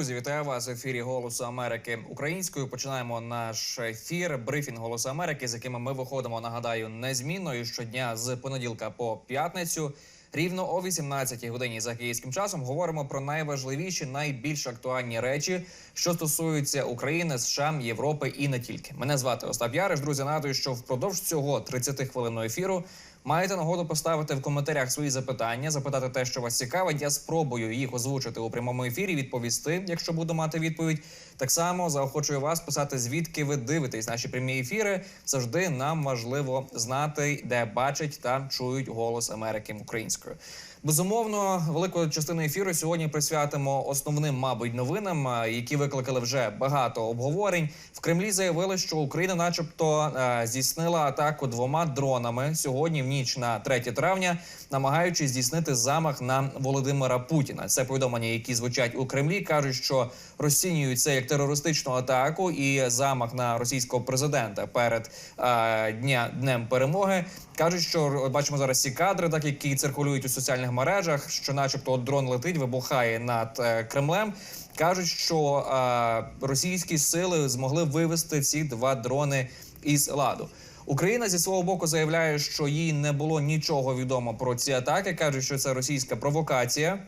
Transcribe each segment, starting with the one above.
Друзі, вітаю вас в ефірі Голосу Америки українською. Починаємо наш ефір. Брифінг Голосу Америки, з якими ми виходимо. Нагадаю, незмінно і щодня з понеділка по п'ятницю. Рівно о 18-й годині за київським часом говоримо про найважливіші, найбільш актуальні речі, що стосуються України, США, Європи і не тільки. Мене звати Остап Яриш. Друзі, нагадую, що впродовж цього 30 хвилинного ефіру маєте нагоду поставити в коментарях свої запитання, запитати те, що вас цікавить. Я спробую їх озвучити у прямому ефірі, відповісти, якщо буду мати відповідь. Так само заохочую вас писати, звідки ви дивитесь наші прямі ефіри. Завжди нам важливо знати, де бачать та чують голос Америки українською. Безумовно, велику частину ефіру сьогодні присвятимо основним, мабуть, новинам, які викликали вже багато обговорень. В Кремлі заявили, що Україна, начебто, е, здійснила атаку двома дронами сьогодні в ніч на 3 травня, намагаючись здійснити замах на Володимира Путіна. Це повідомлення, які звучать у Кремлі, кажуть, що розцінюють це як терористичну атаку і замах на російського президента перед е, дня днем перемоги. Кажуть, що бачимо зараз ці кадри, так які циркулюють у соціальних мережах, що, начебто, дрон летить, вибухає над е, Кремлем. Кажуть, що е, російські сили змогли вивести ці два дрони із ладу. Україна зі свого боку заявляє, що їй не було нічого відомо про ці атаки. кажуть, що це російська провокація.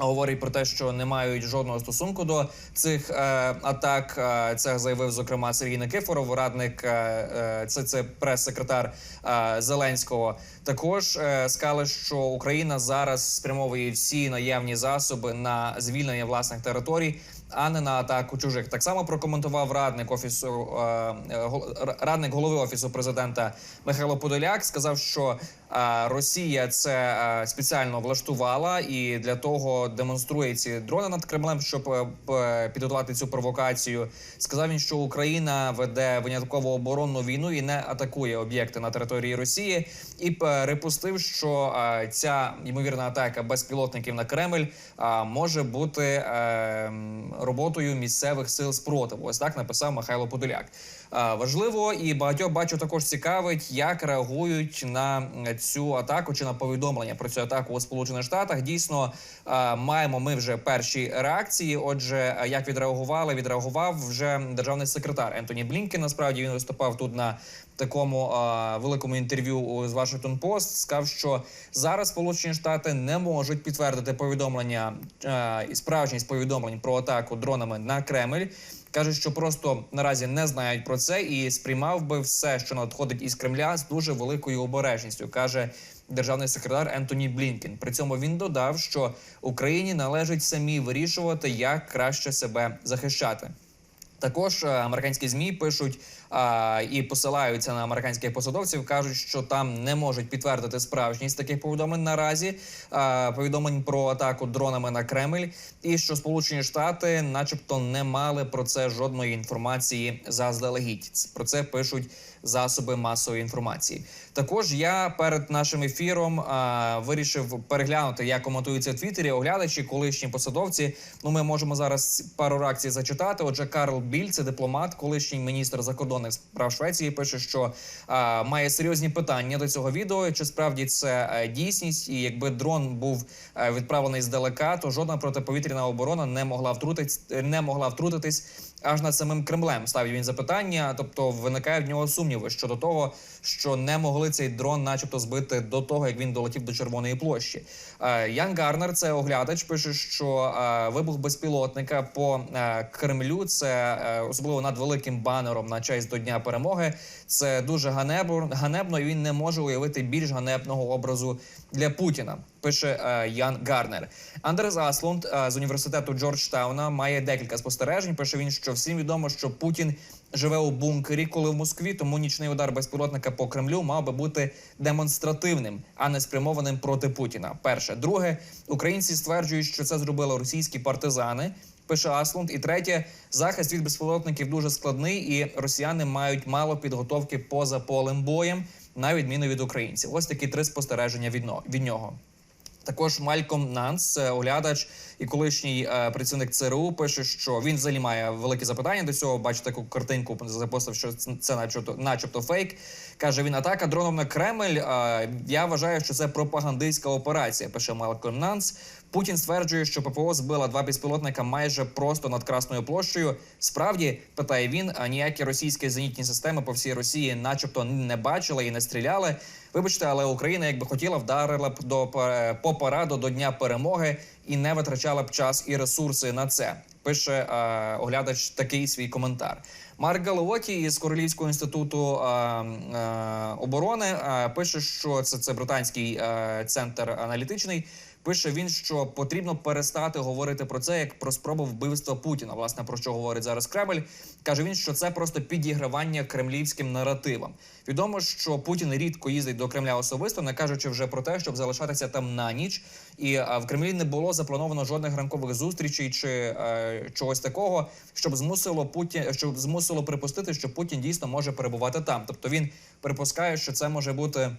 Говорить про те, що не мають жодного стосунку до цих е, атак. Е, Це заявив зокрема Сергій Никифоров, радник е, е, це, це прес-секретар е, Зеленського. Також е, сказали, що Україна зараз спрямовує всі наявні засоби на звільнення власних територій, а не на атаку чужих. Так само прокоментував радник офісу е, е, радник голови офісу президента Михайло Подоляк. Сказав, що Росія це спеціально влаштувала і для того демонструє ці дрони над Кремлем, щоб е, підготувати цю провокацію. Сказав він, що Україна веде винятково оборонну війну і не атакує об'єкти на території Росії, і перепустив, що ця ймовірна атака безпілотників на Кремль може бути е, роботою місцевих сил спротиву. Ось так написав Михайло Подоляк. Важливо і багатьох бачу також цікавить, як реагують на е, цю атаку чи на повідомлення про цю атаку у Сполучених Штатах. Дійсно, маємо ми вже перші реакції. Отже, як відреагували, відреагував вже державний секретар Ентоні Блінкен. Насправді він виступав тут на такому великому інтерв'ю з Washington Post. Сказав, що зараз Сполучені Штати не можуть підтвердити повідомлення і справжність повідомлень про атаку дронами на Кремль. Каже, що просто наразі не знають про це і сприймав би все, що надходить із Кремля, з дуже великою обережністю. каже державний секретар Ентоні Блінкен. При цьому він додав, що Україні належить самі вирішувати, як краще себе захищати. Також е, американські змі пишуть а, і посилаються на американських посадовців, кажуть, що там не можуть підтвердити справжність таких повідомлень наразі. А, повідомлень про атаку дронами на Кремль, і що Сполучені Штати, начебто, не мали про це жодної інформації заздалегідь. Про це пишуть засоби масової інформації. Також я перед нашим ефіром а, вирішив переглянути, як коментуються в Твіттері оглядачі, колишні посадовці. Ну, ми можемо зараз пару реакцій зачитати. Отже, Карл Біль, це дипломат, колишній міністр закордонних справ Швеції, пише, що а, має серйозні питання до цього відео. Чи справді це е, дійсність? І якби дрон був е, відправлений здалека, то жодна протиповітряна оборона не могла втрутитись, не могла втрутитись аж над самим Кремлем. Ставить він запитання, тобто виникає в нього сумніви щодо того, що не могли цей дрон, начебто, збити до того, як він долетів до Червоної площі. Е, Ян Гарнер, це оглядач, пише, що е, вибух безпілотника по е, Кремлю, це особливо над великим банером на честь до Дня перемоги. Це дуже ганебно, ганебно, і він не може уявити більш ганебного образу для Путіна. Пише Ян Гарнер. Андерс Аслунд з університету Джорджтауна має декілька спостережень. Пише він, що всім відомо, що Путін живе у бункері, коли в Москві, тому нічний удар безпілотника по Кремлю мав би бути демонстративним, а не спрямованим проти Путіна. Перше, друге, українці стверджують, що це зробили російські партизани. Пише Аслунд. І третє, захист від безпілотників дуже складний, і росіяни мають мало підготовки поза полем боєм, на відміну від українців. Ось такі три спостереження від нього. Також Мальком Нанс, оглядач і колишній е, працівник ЦРУ, пише, що він взагалі має великі запитання до цього. Бачить таку картинку, запостив, що це, начебто, начебто фейк. Каже він: атака дроном на Кремль. Е, я вважаю, що це пропагандистська операція. Пише Малком Нанс. Путін стверджує, що ППО збила два безпілотника майже просто над Красною площею. Справді питає він, ніякі російські зенітні системи по всій Росії, начебто, не бачили і не стріляли. Вибачте, але Україна, якби хотіла, вдарила б до пе- по параду до дня перемоги і не витрачала б час і ресурси на це. Пише е, оглядач такий свій коментар. Марк Галовоті із Королівського інституту е, е, оборони е, пише, що це, це британський е, центр аналітичний. Пише він, що потрібно перестати говорити про це як про спробу вбивства Путіна. Власне про що говорить зараз Кремль. каже він, що це просто підігравання кремлівським наративам. Відомо, що Путін рідко їздить до Кремля особисто, не кажучи вже про те, щоб залишатися там на ніч. І в Кремлі не було заплановано жодних ранкових зустрічей чи е, чогось такого, щоб змусило Путін, щоб змусило припустити, що Путін дійсно може перебувати там. Тобто він припускає, що це може бути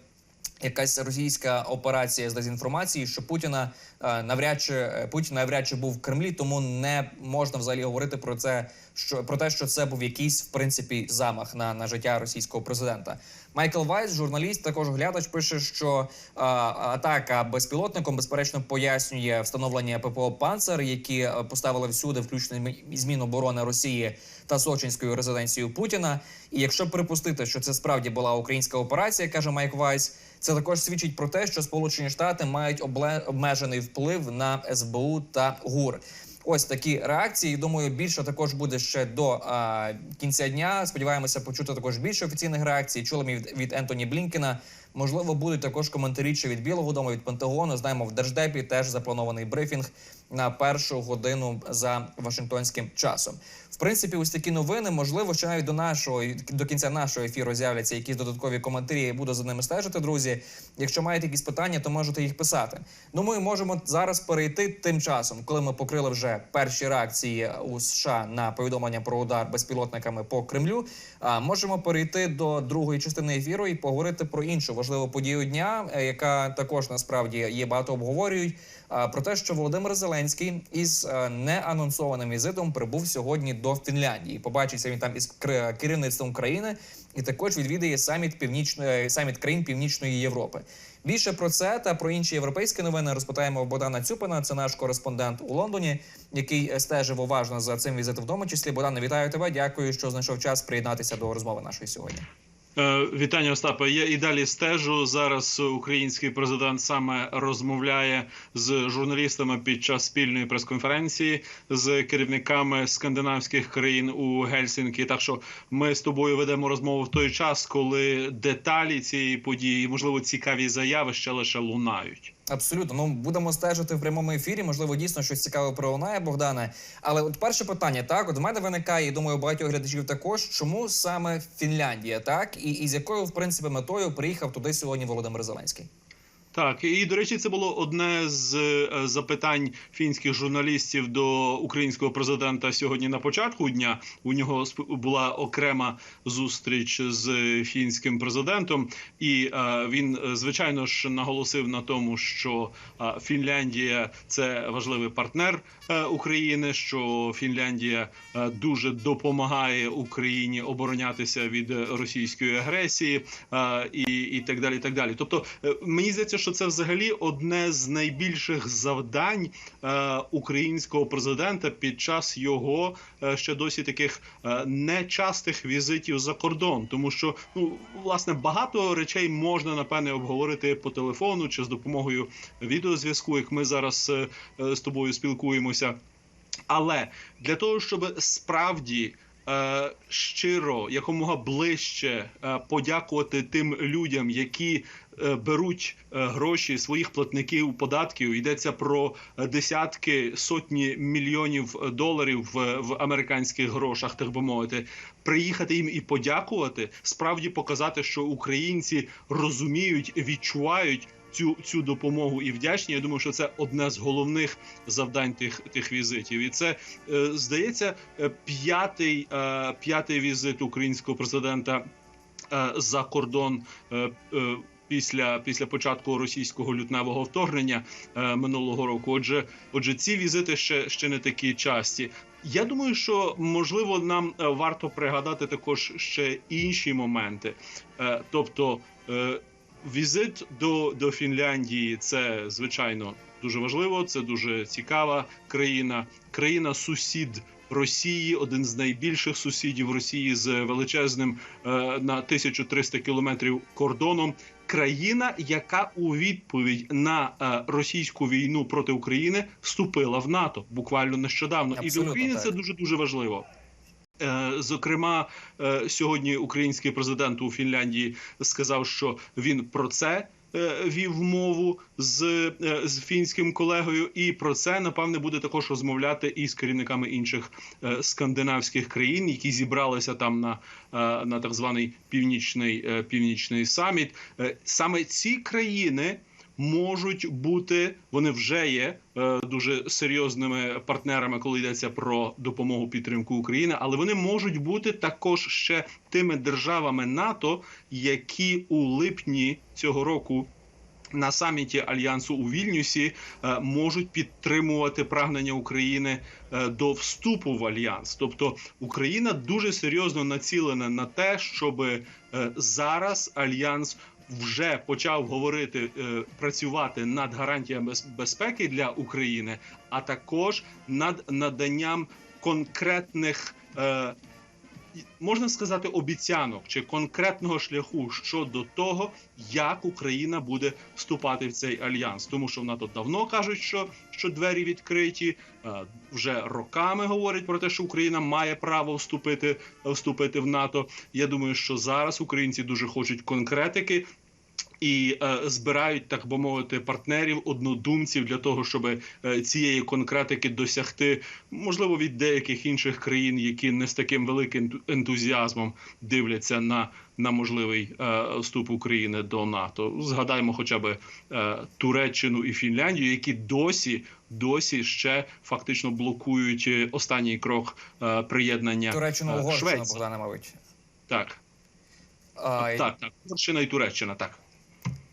якась російська операція з дезінформації, що Путіна е, навряд чи е, Путін навряд чи був в Кремлі, тому не можна взагалі говорити про це, що про те, що це був якийсь в принципі замах на, на життя російського президента. Майкл Вайс, журналіст, також глядач, пише, що е, атака безпілотником безперечно пояснює встановлення ППО «Панцер», які поставили всюди, включно й з Міноборони Росії та Сочинською резиденцією Путіна. І якщо припустити, що це справді була українська операція, каже Майк Вайс, це також свідчить про те, що Сполучені Штати мають обмежений вплив на СБУ та ГУР. Ось такі реакції. Думаю, більше також буде ще до а, кінця дня. Сподіваємося почути також більше офіційних реакцій. Чули ми від, від Ентоні Блінкена. Можливо, будуть також коментарі чи від Білого Дому, від Пентагону. Знаємо, в Держдепі теж запланований брифінг на першу годину за Вашингтонським часом. В принципі, ось такі новини. Можливо, що навіть до нашого до кінця нашого ефіру з'являться якісь додаткові коментарі. Я буду за ними стежити, друзі. Якщо маєте якісь питання, то можете їх писати. Ну, ми можемо зараз перейти тим часом, коли ми покрили вже перші реакції у США на повідомлення про удар безпілотниками по Кремлю. А можемо перейти до другої частини ефіру і поговорити про іншу важливу подію дня, е, яка також насправді є багато обговорюють. а, Про те, що Володимир Зеленський із е, неанонсованим візитом прибув сьогодні до Фінляндії. Побачиться він там із керівництвом країни, і також відвідає саміт північної саміт країн Північної Європи. Більше про це та про інші європейські новини розпитаємо Богдана Цюпина. Це наш кореспондент у Лондоні, який е, стежив уважно за цим візитом. В тому числі Богдане, вітаю тебе. Дякую, що знайшов час приєднатися до розмови нашої сьогодні. Е, Вітання, Остапе. Я і далі стежу. Зараз український президент саме розмовляє з журналістами під час спільної прес-конференції з керівниками скандинавських країн у Гельсінкі. Так що ми з тобою ведемо розмову в той час, коли деталі цієї події, можливо, цікаві заяви ще лише лунають. Абсолютно, ну будемо стежити в прямому ефірі. Можливо, дійсно щось цікаве пролунає, Богдане. Але от перше питання, так от в мене виникає, і думаю, багатьох глядачів також, чому саме Фінляндія, так і, і з якою в принципі метою приїхав туди сьогодні Володимир Зеленський. Так, і до речі, це було одне з е, запитань фінських журналістів до українського президента сьогодні на початку дня. У нього була окрема зустріч з фінським президентом, і е, він е, звичайно ж наголосив на тому, що Фінляндія це важливий партнер України. Що Фінляндія дуже допомагає Україні оборонятися від російської агресії і, і так далі. І так далі. Тобто, мені здається, що це взагалі одне з найбільших завдань е, українського президента під час його е, ще досі таких е, нечастих візитів за кордон, тому що ну власне багато речей можна напевне обговорити по телефону чи з допомогою відеозв'язку, як ми зараз з тобою спілкуємося. Але для того, щоб справді щиро, якомога ближче е, подякувати тим людям, які е, беруть е, гроші своїх платників податків, йдеться про е, десятки сотні мільйонів доларів в американських грошах, так би мовити. Приїхати їм і подякувати, справді показати, що українці розуміють, відчувають цю цю допомогу і вдячні. Я думаю, що це одне з головних завдань тих тих візитів, і це е, здається е, п'ятий е, п'ятий візит українського президента за кордон. Після після початку російського лютневого вторгнення е, минулого року, отже, отже, ці візити ще ще не такі часті. Я думаю, що можливо нам варто пригадати також ще інші моменти, е, тобто. Е, Візит до, до Фінляндії це звичайно дуже важливо. Це дуже цікава країна. Країна сусід Росії, один з найбільших сусідів Росії з величезним е, на 1300 кілометрів кордоном. Країна, яка у відповідь на е, російську війну проти України вступила в НАТО буквально нещодавно, і для України так. це дуже дуже важливо. Е, Зокрема, е, сьогодні український президент у Фінляндії сказав, що він про це е, вів мову з, з фінським колегою, і про це напевне буде також розмовляти і з керівниками інших скандинавських країн, які зібралися там на, на так званий північний, північний саміт. Саме ці країни можуть бути, вони вже є е, дуже серйозними партнерами, коли йдеться про допомогу підтримку України, але вони можуть бути також ще тими державами НАТО, які у липні цього року. На саміті альянсу у Вільнюсі е, можуть підтримувати прагнення України е, до вступу в альянс. Тобто Україна дуже серйозно націлена на те, щоб е, зараз альянс вже почав говорити е, працювати над гарантіями без- безпеки для України, а також над наданням конкретних. Е, Можна сказати, обіцянок чи конкретного шляху щодо того, як Україна буде вступати в цей альянс, тому що в НАТО давно кажуть, що, що двері відкриті. е, Вже роками говорять про те, що Україна має право вступити, вступити в НАТО. Я думаю, що зараз українці дуже хочуть конкретики і е, збирають, так би мовити, партнерів, однодумців для того, щоб е, цієї конкретики досягти, можливо, від деяких інших країн, які не з таким великим ентузіазмом дивляться на, на можливий е, вступ України до НАТО. Згадаємо, хоча б е, Туреччину і Фінляндію, які досі. Досі ще фактично блокують останній крок е, приєднання Туреччину е, Угорщину. Богдане, мабуть. Так, А, так, так. Угорщина і Туреччина, так.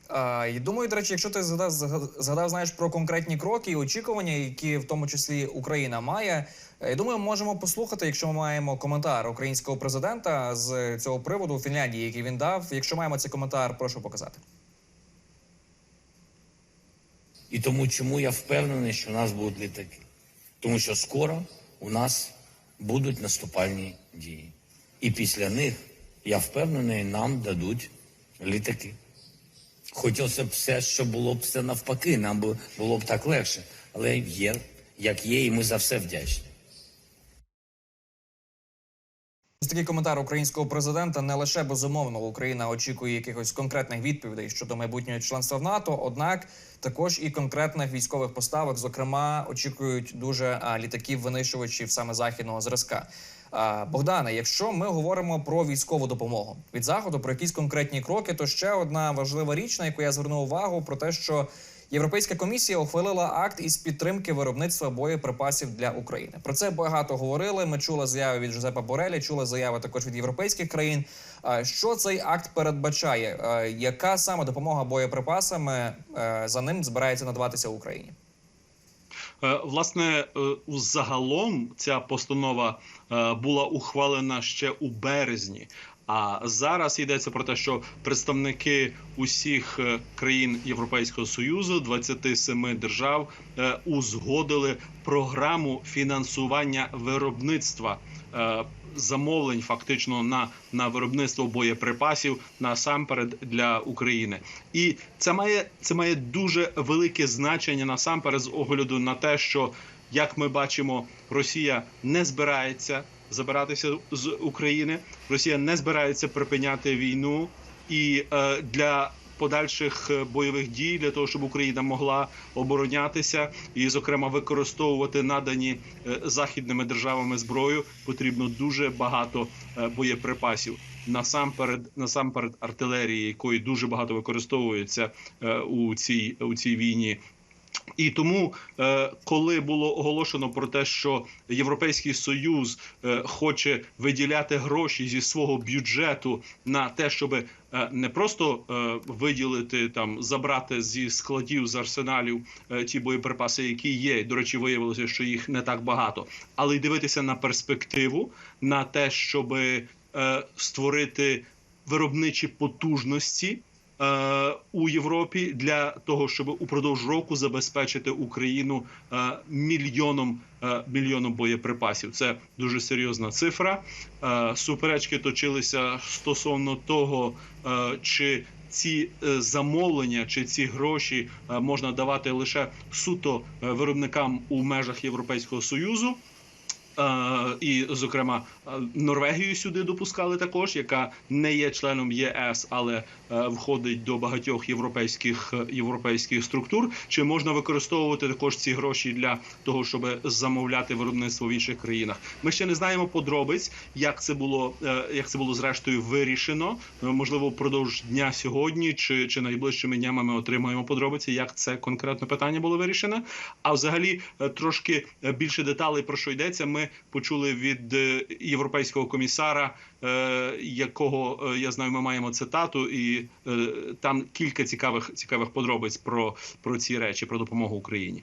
А, думаю, до речі, якщо ти згадав, згадав, знаєш про конкретні кроки і очікування, які в тому числі Україна має. е, Я думаю, можемо послухати, якщо ми маємо коментар українського президента з цього приводу у Фінляндії, який він дав. Якщо маємо цей коментар, прошу показати. І тому чому я впевнений, що у нас будуть літаки? Тому що скоро у нас будуть наступальні дії. І після них, я впевнений, нам дадуть літаки. Хотілося б все, щоб було б все навпаки, нам би було б так легше. Але є, як є, і ми за все вдячні. Такий коментар українського президента не лише безумовно Україна очікує якихось конкретних відповідей щодо майбутнього членства в НАТО, однак також і конкретних військових поставок. Зокрема, очікують дуже літаків винищувачів саме західного зразка. Богдане, якщо ми говоримо про військову допомогу від заходу, про якісь конкретні кроки, то ще одна важлива річ, на яку я звернув увагу, про те, що Європейська комісія ухвалила акт із підтримки виробництва боєприпасів для України. Про це багато говорили. Ми чули заяви від Жозепа Борелі, чули заяви також від європейських країн. Що цей акт передбачає? Яка саме допомога боєприпасами е, за ним збирається надаватися Україні? Е, Власне, е, загалом ця постанова е, була ухвалена ще у березні. А зараз йдеться про те, що представники усіх країн Європейського союзу, 27 держав, узгодили програму фінансування виробництва замовлень, фактично на, на виробництво боєприпасів насамперед для України. І це має це має дуже велике значення насамперед з огляду на те, що як ми бачимо, Росія не збирається забиратися з України. Росія не збирається припиняти війну і е, для. Подальших е, бойових дій для того, щоб Україна могла оборонятися і, зокрема, використовувати надані е, західними державами зброю, потрібно дуже багато е, боєприпасів. Насамперед, насамперед, артилерії, якої дуже багато використовується у цій у цій війні. І тому, е, коли було оголошено про те, що Європейський Союз е, хоче виділяти гроші зі свого бюджету на те, щоб е, не просто виділити там, забрати зі складів з арсеналів ті боєприпаси, які є. До речі, виявилося, що їх не так багато, але й дивитися на перспективу, на те, щоб створити виробничі потужності у Європі для того, щоб упродовж року забезпечити Україну е, мільйоном е, мільйоном боєприпасів. Це дуже серйозна цифра. Е, Суперечки точилися стосовно того, е, чи ці е, замовлення чи ці гроші е, можна давати лише суто е, виробникам у межах Європейського союзу. Е, І, зокрема, е, Норвегію сюди допускали також, яка не є членом ЄС, але е, входить до багатьох європейських е, європейських структур. Чи можна використовувати також ці гроші для того, щоб замовляти виробництво в інших країнах? Ми ще не знаємо подробиць, як це було, е, як це було зрештою вирішено. Е, Можливо, впродовж дня сьогодні чи, чи найближчими днями ми отримаємо подробиці, як це конкретне питання було вирішено. А взагалі е, трошки е, більше деталей про що йдеться. Ми почули від е, європейського комісара, е, якого е, я знаю, ми маємо цитату, і е, там кілька цікавих цікавих подробиць про, про ці речі, про допомогу Україні.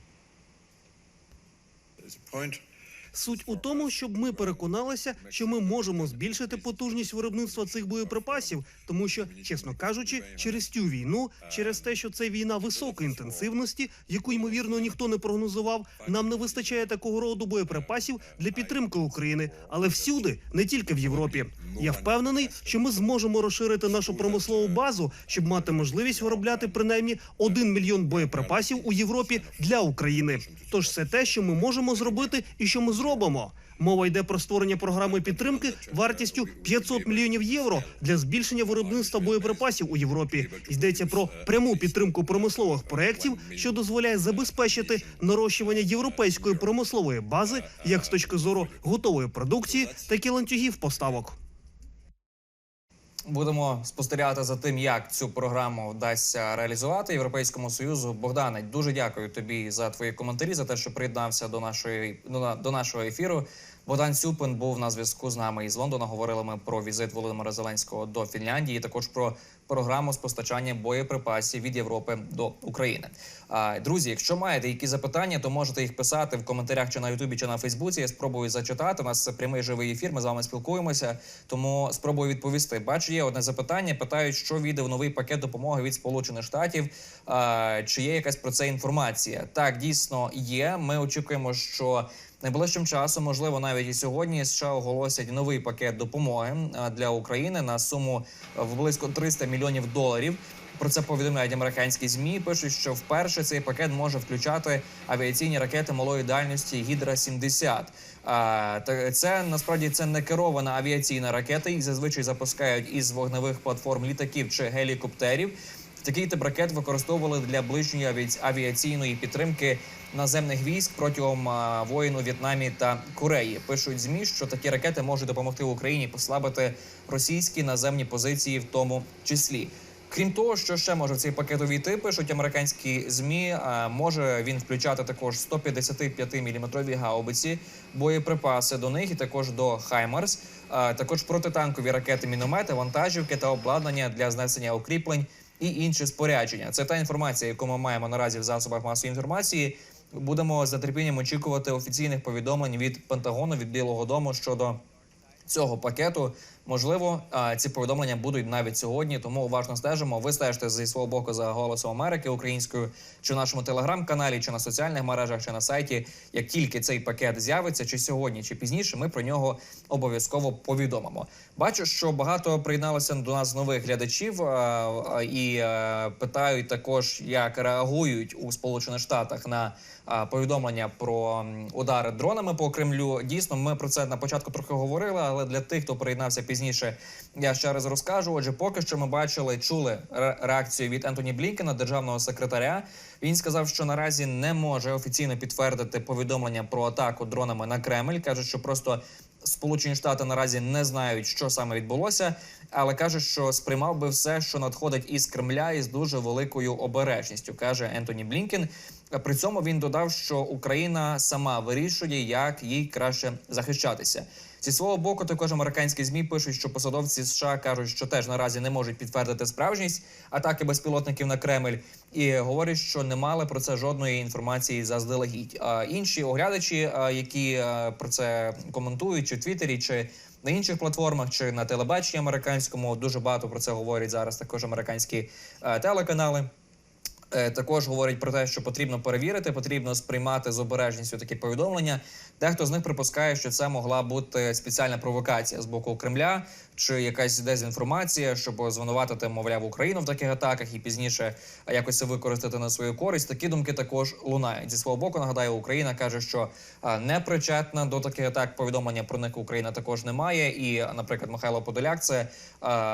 Суть у тому, щоб ми переконалися, що ми можемо збільшити потужність виробництва цих боєприпасів, тому що, чесно кажучи, через цю війну, через те, що це війна високої інтенсивності, яку ймовірно ніхто не прогнозував, нам не вистачає такого роду боєприпасів для підтримки України, але всюди, не тільки в Європі. Я впевнений, що ми зможемо розширити нашу промислову базу, щоб мати можливість виробляти принаймні один мільйон боєприпасів у Європі для України. Тож це те, що ми можемо зробити, і що ми зробимо. Мова йде про створення програми підтримки вартістю 500 мільйонів євро для збільшення виробництва боєприпасів у Європі. Йдеться про пряму підтримку промислових проєктів, що дозволяє забезпечити нарощування європейської промислової бази, як з точки зору готової продукції, так і ланцюгів поставок. Будемо спостерігати за тим, як цю програму вдасться реалізувати Європейському Союзу. Богдане, дуже дякую тобі за твої коментарі, за те, що приєднався до нашої до, до нашого ефіру. Богдан Сюпин був на зв'язку з нами із Лондона. Говорили ми про візит Володимира Зеленського до Фінляндії, також про програму з постачання боєприпасів від Європи до України. Друзі, якщо маєте якісь запитання, то можете їх писати в коментарях чи на Ютубі, чи на Фейсбуці. Я спробую зачитати. У нас прямий живий ефір. Ми з вами спілкуємося, тому спробую відповісти. Бачу, є одне запитання. Питають, що війде в новий пакет допомоги від Сполучених Штатів. Чи є якась про це інформація? Так, дійсно є. Ми очікуємо, що найближчим часом, можливо, навіть і сьогодні США оголосять новий пакет допомоги для України на суму в близько 300 мільйонів доларів. Про це повідомляють американські змі. Пишуть, що вперше цей пакет може включати авіаційні ракети малої дальності Гідра 70 А та це насправді це не керована авіаційна ракета. Їх зазвичай запускають із вогневих платформ літаків чи гелікоптерів. Такий тип ракет використовували для ближньої авіаці- авіаційної підтримки наземних військ протягом воїн у В'єтнамі та Кореї. Пишуть змі, що такі ракети можуть допомогти Україні послабити російські наземні позиції, в тому числі. Крім того, що ще може в цей пакет увійти, пишуть американські змі. Може він включати також 155 мм гаубиці, боєприпаси до них і також до Хаймарс, також протитанкові ракети, міномети, вантажівки та обладнання для знесення укріплень і інші спорядження. Це та інформація, яку ми маємо наразі в засобах масової інформації. Будемо з нетерпінням очікувати офіційних повідомлень від Пентагону від Білого Дому щодо цього пакету. Можливо, ці повідомлення будуть навіть сьогодні, тому уважно стежимо. Ви стежите зі свого боку за голосом Америки українською, чи в нашому телеграм-каналі, чи на соціальних мережах, чи на сайті. Як тільки цей пакет з'явиться, чи сьогодні, чи пізніше, ми про нього обов'язково повідомимо. Бачу, що багато приєдналося до нас нових глядачів і питають також, як реагують у Сполучених Штатах на повідомлення про удари дронами по Кремлю. Дійсно, ми про це на початку трохи говорили, але для тих, хто приєднався пізніше, я ще раз розкажу. Отже, поки що ми бачили, чули реакцію від Ентоні Блінкена, державного секретаря. Він сказав, що наразі не може офіційно підтвердити повідомлення про атаку дронами на Кремль. каже, що просто Сполучені Штати наразі не знають, що саме відбулося, але каже, що сприймав би все, що надходить із Кремля, із дуже великою обережністю, каже Ентоні Блінкен. При цьому він додав, що Україна сама вирішує, як їй краще захищатися. Зі свого боку, також американські змі пишуть, що посадовці США кажуть, що теж наразі не можуть підтвердити справжність атаки безпілотників на Кремль, і говорять, що не мали про це жодної інформації заздалегідь. А інші оглядачі, які про це коментують, чи в Твіттері, чи на інших платформах, чи на телебаченні американському, дуже багато про це говорять зараз. Також американські телеканали. Е, Також говорять про те, що потрібно перевірити, потрібно сприймати з обережністю такі повідомлення. Дехто з них припускає, що це могла бути спеціальна провокація з боку Кремля чи якась дезінформація, щоб звинуватити, мовляв, Україну в таких атаках і пізніше якось це використати на свою користь. Такі думки також лунають зі свого боку. Нагадаю, Україна каже, що не причетна до таких атак. Повідомлення про них Україна також не має. І, наприклад, Михайло Подоляк, це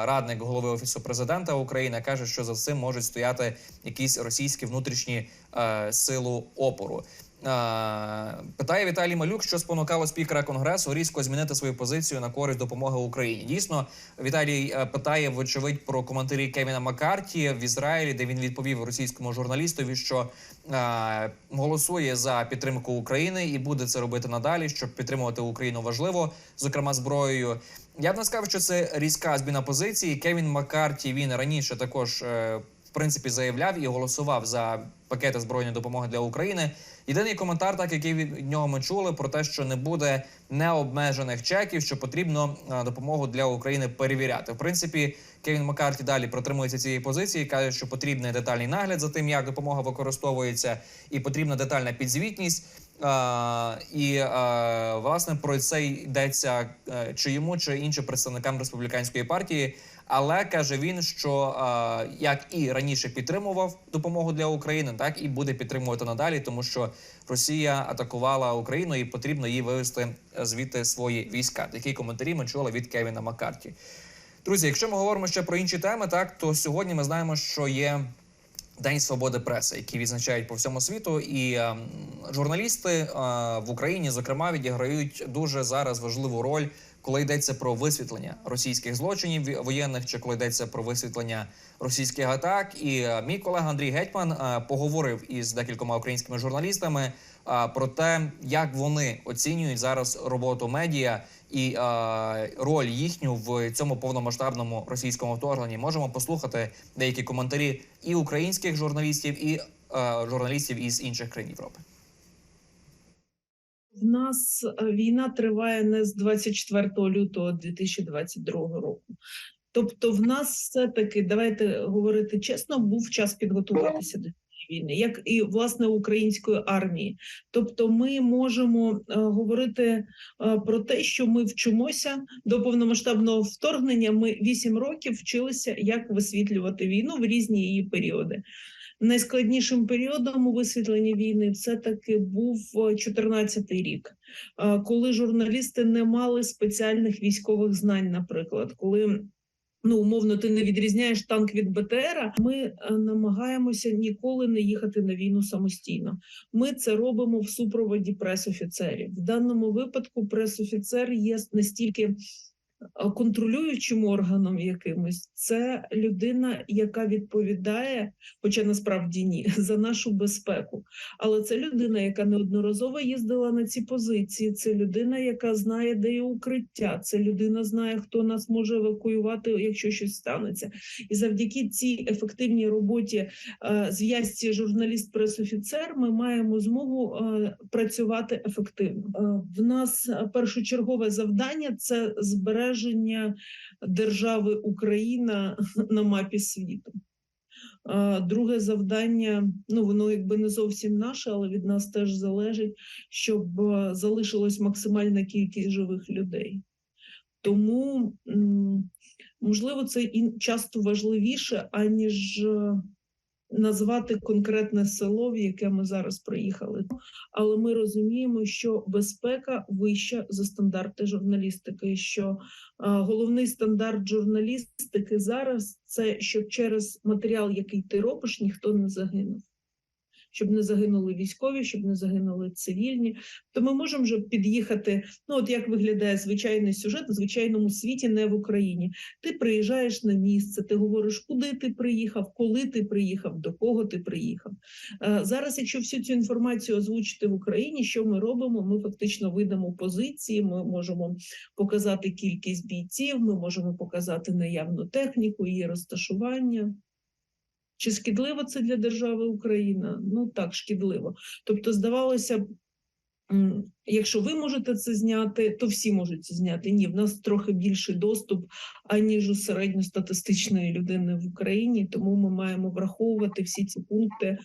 радник голови офісу президента України, каже, що за цим можуть стояти якісь російські внутрішні силу опору. Питає Віталій Малюк, що спонукало спікера конгресу різко змінити свою позицію на користь допомоги Україні. Дійсно, Віталій е, питає, вочевидь, про коментарі Кевіна Маккарті в Ізраїлі, де він відповів російському журналістові, що е, голосує за підтримку України і буде це робити надалі, щоб підтримувати Україну важливо, зокрема зброєю. Я б не сказав, що це різка зміна позиції. Кевін Маккарті він раніше також. е, в принципі заявляв і голосував за пакети збройної допомоги для України. Єдиний коментар, так який від нього ми чули, про те, що не буде необмежених чеків, що потрібно е, допомогу для України перевіряти. В принципі, Кевін Маккарті далі протримується цієї позиції, каже, що потрібний детальний нагляд за тим, як допомога використовується, і потрібна детальна підзвітність. Е, і е, власне про це йдеться чи йому, чи іншим представникам республіканської партії. Але каже він, що е, як і раніше підтримував допомогу для України, так і буде підтримувати надалі, тому що Росія атакувала Україну і потрібно їй вивести звідти свої війська. Такі коментарі ми чули від Кевіна Маккарті. Друзі, якщо ми говоримо ще про інші теми, так то сьогодні ми знаємо, що є День свободи преси, який відзначають по всьому світу, і е, журналісти е, в Україні, зокрема, відіграють дуже зараз важливу роль, коли йдеться про висвітлення російських злочинів воєнних, чи коли йдеться про висвітлення російських атак. І е, мій колега Андрій Гетьман е, поговорив із декількома українськими журналістами е, про те, як вони оцінюють зараз роботу медіа і роль їхню в цьому повномасштабному російському вторгненні. Можемо послухати деякі коментарі і українських журналістів, і журналістів із інших країн Європи. В нас е, війна триває не з 24 лютого 2022 року. Тобто, в нас все-таки, давайте говорити чесно, був час підготуватися до цієї війни, як і власне української армії. Тобто, ми можемо е, говорити е, про те, що ми вчимося до повномасштабного вторгнення. Ми 8 років вчилися, як висвітлювати війну в різні її періоди. Найскладнішим періодом у висвітленні війни все таки був 14-й рік, е, коли журналісти не мали спеціальних військових знань, наприклад, коли ну умовно ти не відрізняєш танк від БТРа. Ми е, намагаємося ніколи не їхати на війну самостійно. Ми це робимо в супроводі пресофіцерів. В даному випадку пресофіцер є настільки е, контролюючим органом якимось, це людина, яка відповідає, хоча насправді ні, за нашу безпеку. Але це людина, яка неодноразово їздила на ці позиції. Це людина, яка знає, де є укриття. Це людина знає, хто нас може евакуювати, якщо щось станеться. І завдяки цій ефективній роботі е, зв'язці журналіст-пресофіцер, ми маємо змогу е, працювати ефективно. Е, в нас першочергове завдання це збереження держави Україна на мапі світу. Друге завдання, ну воно якби не зовсім наше, але від нас теж залежить, щоб залишилась максимальна кількість живих людей. Тому можливо це і часто важливіше, аніж е, назвати конкретне село, в яке ми зараз приїхали. Але ми розуміємо, що безпека вища за стандарти журналістики. Що е, головний стандарт журналістики зараз це щоб через матеріал, який ти робиш, ніхто не загинув. Щоб не загинули військові, щоб не загинули цивільні. То ми можемо вже під'їхати. Ну, от як виглядає звичайний сюжет в звичайному світі, не в Україні. Ти приїжджаєш на місце, ти говориш, куди ти приїхав, коли ти приїхав, до кого ти приїхав. Е, Зараз, якщо всю цю інформацію озвучити в Україні, що ми робимо? Ми фактично видамо позиції, ми можемо показати кількість бійців, ми можемо показати наявну техніку, її розташування. Чи шкідливо це для держави Україна? Ну так, шкідливо. Тобто, здавалося б, якщо ви можете це зняти, то всі можуть це зняти. Ні, в нас трохи більший доступ, аніж у середньостатистичної людини в Україні, тому ми маємо враховувати всі ці пункти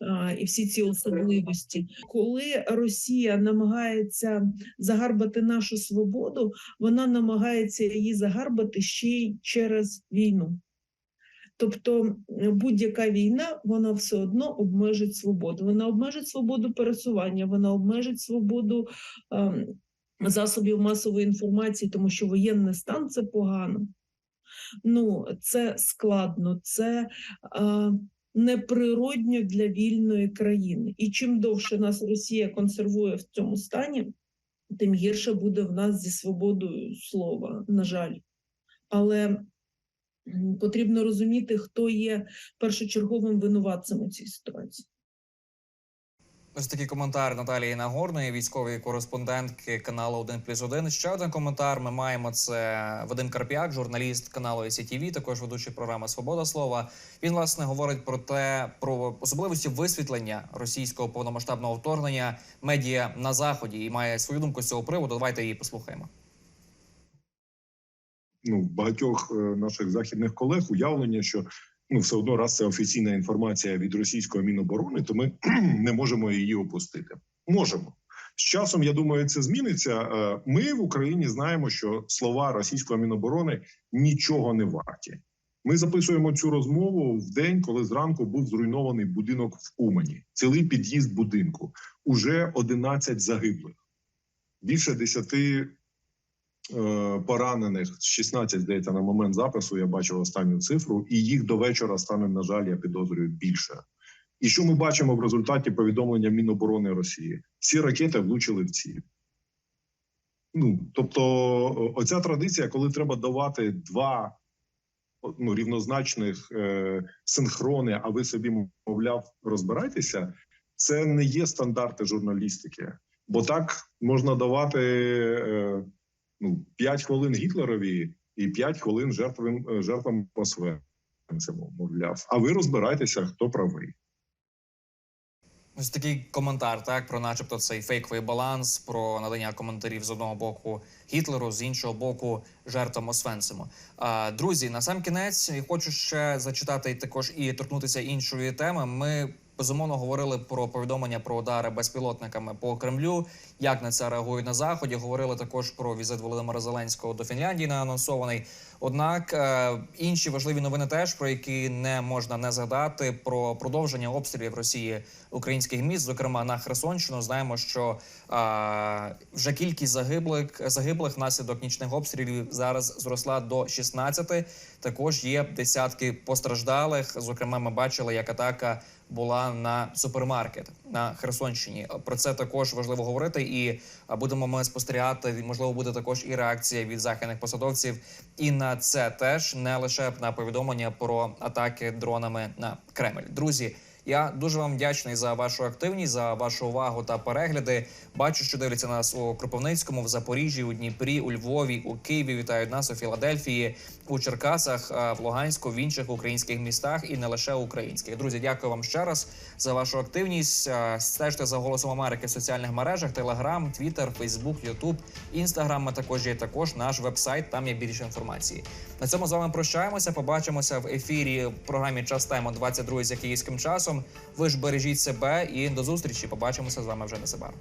а, і всі ці особливості. Коли Росія намагається загарбати нашу свободу, вона намагається її загарбати ще й через війну. Тобто е, будь-яка війна вона все одно обмежить свободу. Вона обмежить свободу пересування, вона обмежить свободу ем, засобів масової інформації, тому що воєнний стан це погано. Ну, це складно, це е, неприродньо для вільної країни. І чим довше нас Росія консервує в цьому стані, тим гірше буде в нас зі свободою слова, на жаль. Але потрібно розуміти, хто є першочерговим винуватцем у цій ситуації. Ось такий коментар Наталії Нагорної, військової кореспондентки каналу 1 плюс 1. Ще один коментар. Ми маємо це Вадим Карп'як, журналіст каналу СІТВ, також ведучий програми Свобода Слова. Він власне говорить про те, про особливості висвітлення російського повномасштабного вторгнення медіа на заході і має свою думку з цього приводу. Давайте її послухаємо. Ну, багатьох е, наших західних колег уявлення, що ну все одно раз це офіційна інформація від російської міноборони, то ми не можемо її опустити. Можемо з часом. Я думаю, це зміниться. Е, Ми в Україні знаємо, що слова російської міноборони нічого не варті. Ми записуємо цю розмову в день, коли зранку був зруйнований будинок в Умані. Цілий під'їзд будинку. Уже 11 загиблих, більше 10 е, поранених 16, здається, на момент запису. Я бачив останню цифру, і їх до вечора стане, на жаль, я підозрюю більше. І що ми бачимо в результаті повідомлення Міноборони Росії? Всі ракети влучили в ціль. Ну тобто, оця традиція, коли треба давати два ну, рівнозначних е, синхрони, а ви собі, мовляв, розбирайтеся, це не є стандарти журналістики. Бо так можна давати е, ну, 5 хвилин Гітлерові і 5 хвилин жертвам, е, жертвам Освенциму, мовляв. А ви розбирайтеся, хто правий. Ось такий коментар, так про, начебто, цей фейковий баланс, про надання коментарів з одного боку Гітлеру, з іншого боку, жертвам Освенциму. А, друзі, на сам кінець я хочу ще зачитати також і торкнутися іншої теми. Ми безумовно говорили про повідомлення про удари безпілотниками по Кремлю. Як на це реагують на заході? Говорили також про візит Володимира Зеленського до Фінляндії, неанонсований. Однак е, інші важливі новини теж про які не можна не згадати про продовження обстрілів Росії українських міст, зокрема на Херсонщину. Знаємо, що е, вже кількість загиблих загиблих внаслідок нічних обстрілів зараз зросла до 16. Також є десятки постраждалих. Зокрема, ми бачили, як атака була на супермаркет на Херсонщині. Про це також важливо говорити, і будемо ми спостерігати. Можливо, буде також і реакція від західних посадовців. І на це теж не лише на повідомлення про атаки дронами на Кремль. Друзі. Я дуже вам вдячний за вашу активність, за вашу увагу та перегляди. Бачу, що дивляться нас у Кропивницькому, в Запоріжжі, у Дніпрі, у Львові, у Києві. Вітають нас у Філадельфії, у Черкасах, в Луганську, в інших українських містах і не лише українських. Друзі, дякую вам ще раз за вашу активність. Стежте за голосом Америки в соціальних мережах: Телеграм, Твіттер, Фейсбук, Ютуб, Інстаграм. Ми також є також наш вебсайт. Там є більше інформації. На цьому з вами прощаємося. Побачимося в ефірі в програмі Час Тайм о 22 за київським часом. Ви ж бережіть себе і до зустрічі. Побачимося з вами вже незабаром.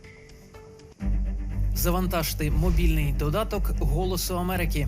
Завантажте мобільний додаток Голосу Америки.